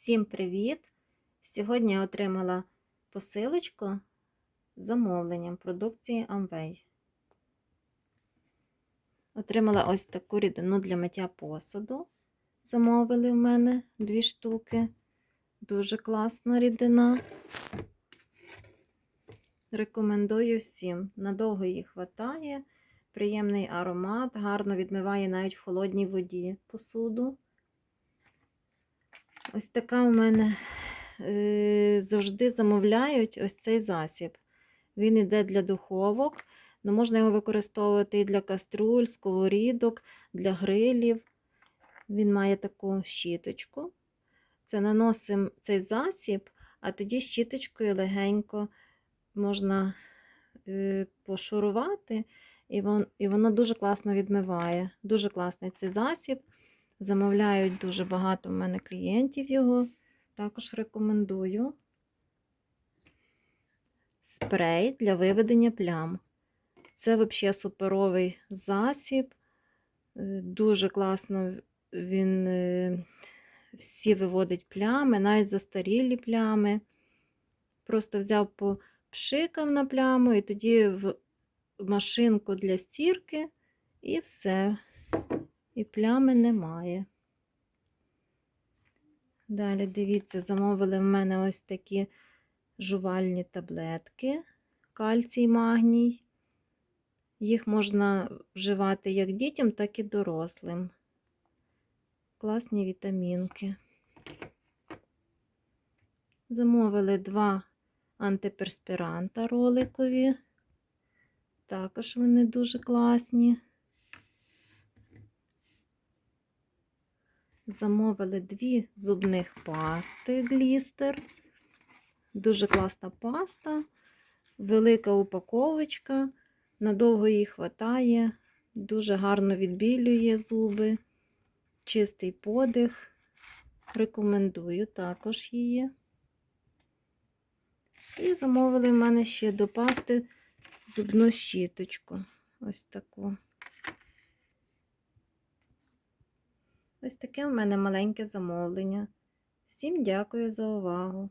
Всім привіт! Сьогодні я отримала посилочку з замовленням продукції Amway. Отримала ось таку рідину для миття посуду. Замовили в мене дві штуки. Дуже класна рідина. Рекомендую всім. Надовго її хватає. Приємний аромат, гарно відмиває навіть в холодній воді посуду. Ось така у мене е, завжди замовляють ось цей засіб. Він йде для духовок, але можна його використовувати і для каструль, сковорідок, для грилів. Він має таку щіточку. Це наносимо цей засіб, а тоді щіточкою легенько можна е, пошурувати, і воно дуже класно відмиває. Дуже класний цей засіб. Замовляють дуже багато в мене клієнтів його. Також рекомендую спрей для виведення плям. Це взагалі суперовий засіб. Е, Дуже класно він е, всі виводить плями, навіть застарілі плями. Просто взяв попшикав на пляму і тоді в машинку для стірки, і все і плями немає. Далі, дивіться, замовили в мене ось такі жувальні таблетки, кальцій, магній. Їх можна вживати як дітям, так і дорослим. Класні вітамінки. Замовили два антиперспіранта роликові. Також вони дуже класні. Замовили дві зубних пасти глістер. Дуже класна паста, велика упаковочка, надовго її хватає, дуже гарно відбілює зуби, чистий подих. Рекомендую також її. І замовили в мене ще до пасти зубну щіточку. Ось таку. Ось таке в мене маленьке замовлення. Всім дякую за увагу!